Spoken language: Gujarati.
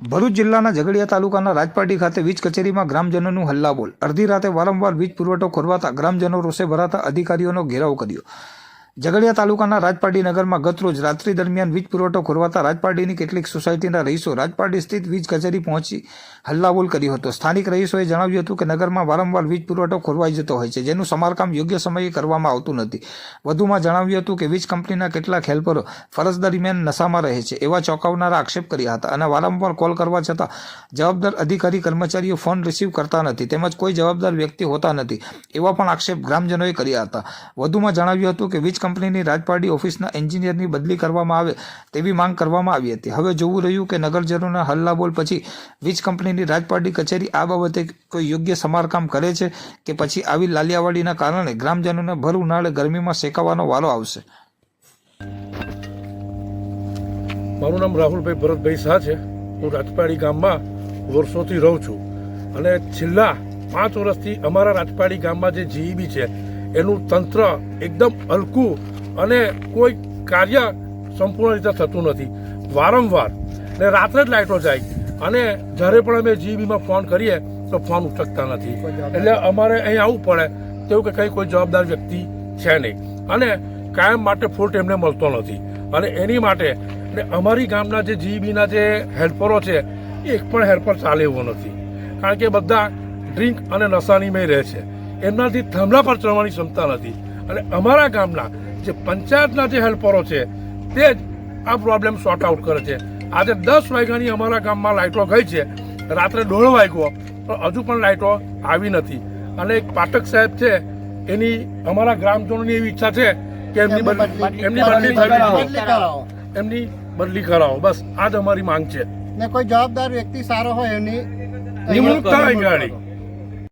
ભરૂચ જિલ્લાના ઝઘડિયા તાલુકાના રાજપાટી ખાતે વીજ કચેરીમાં ગ્રામજનોનું હલ્લાબોલ. અડધી રાતે વારંવાર વીજ પુરવઠો ખોરવાતા ગ્રામજનો રોષે ભરાતા અધિકારીઓનો ઘેરાવ કર્યો. ઝઘડિયા તાલુકાના રાજપાટી નગરમાં ગતરોજ રાત્રિ દરમિયાન વીજ પુરવઠો ખોરવાતા રાજપારડીની કેટલીક સોસાયટીના રહીશો રાજપાટી સ્થિત વીજ કચેરી પહોંચી હલ્લાબોલ કર્યો હતો. સ્થાનિક રહીશોએ જણાવ્યું હતું કે નગરમાં વારંવાર વીજ પુરવઠો ખોરવાઈ જતો હોય છે, જેનું સમારકામ યોગ્ય સમયે કરવામાં આવતું નથી. વધુમાં જણાવ્યું હતું કે વીજ કંપનીના કેટલાક હેલ્પરો ફરજ દરમિયાન નશામાં રહે છે એવા ચોંકાવનારા આક્ષેપ કર્યા હતા અને વારંવાર કોલ કરવા છતાં જવાબદાર અધિકારી કર્મચારીઓ ફોન રિસીવ કરતા નથી તેમજ કોઈ જવાબદાર વ્યક્તિ હોતા નથી એવા પણ આક્ષેપ ગ્રામજનોએ કર્યા હતા. વધુમાં જણાવ્યું હતું કે વીજ કંપનીની રાજપાડી ઓફિસના એન્જિનિયરની બદલી કરવામાં આવે તેવી માંગ કરવામાં આવી હતી. હવે જોવું રહ્યું કે નગરજનોના હલ્લાબોલ પછી વીજ કંપનીની રાજપાડી કચેરી આ બાબતે કોઈ યોગ્ય સમારકામ કરે છે કે પછી આવી લાલિયાવાડીના કારણે ગ્રામજનોને ભર ઉનાળે ગરમીમાં શેકાવાનો વારો આવશે? મારું નામ રાહુલભાઈ ભરતભાઈ શાહ છે. હું રાજપાડી ગામમાં વર્ષોથી રહું છું. અને છેલ્લા પાંચ વર્ષથી અમારા રાજપાડી ગામમાં જે જીઈબી છે એનું તંત્ર એકદમ હલકું અને કોઈ કાર્ય સંપૂર્ણ રીતે થતું નથી. વારંવાર. ને રાત્રે જ લાઇટો જાય. અને જ્યારે પણ અમે જીબીમાં ફોન કરીએ તો ફોન ઉચકતા નથી. એટલે અમારે અહીં આવવું પડે. તેવું કે કંઈ કોઈ જવાબદાર વ્યક્તિ છે નહીં. અને કાયમ માટે ફૂલ એમને મળતો નથી. અને એની માટે ને અમારી ગામના જે જીબીના જે હેલ્પરો છે એ એક પણ હેલ્પર ચાલે એવો નથી. કારણ કે બધા ડ્રિંક અને નશાનીમય રહે છે. એમનાથી થાંભલા પર ચડવાની ક્ષમતા નથી. અને અમારા ગામના જે પંચાયતના જે હેલ્પરો છે તે જ આ પ્રોબ્લેમ સોર્ટ આઉટ કરે છે. આજે દસ વાગ્યાની અમારા ગામમાં લાઇટો ગઈ છે. રાત્રે દોઢ વાગ્યો પણ હજુ પણ લાઇટો આવી નથી. અને એક પાઠક સાહેબ છે એની અમારા ગ્રામજનોની એવી ઈચ્છા છે કે એમની એમની બદલી એમની બદલી કરાવો બસ આ જ અમારી માંગ છે. ને કોઈ જવાબદાર વ્યક્તિ સારો હોય એની નિમણૂક થાય ગાડી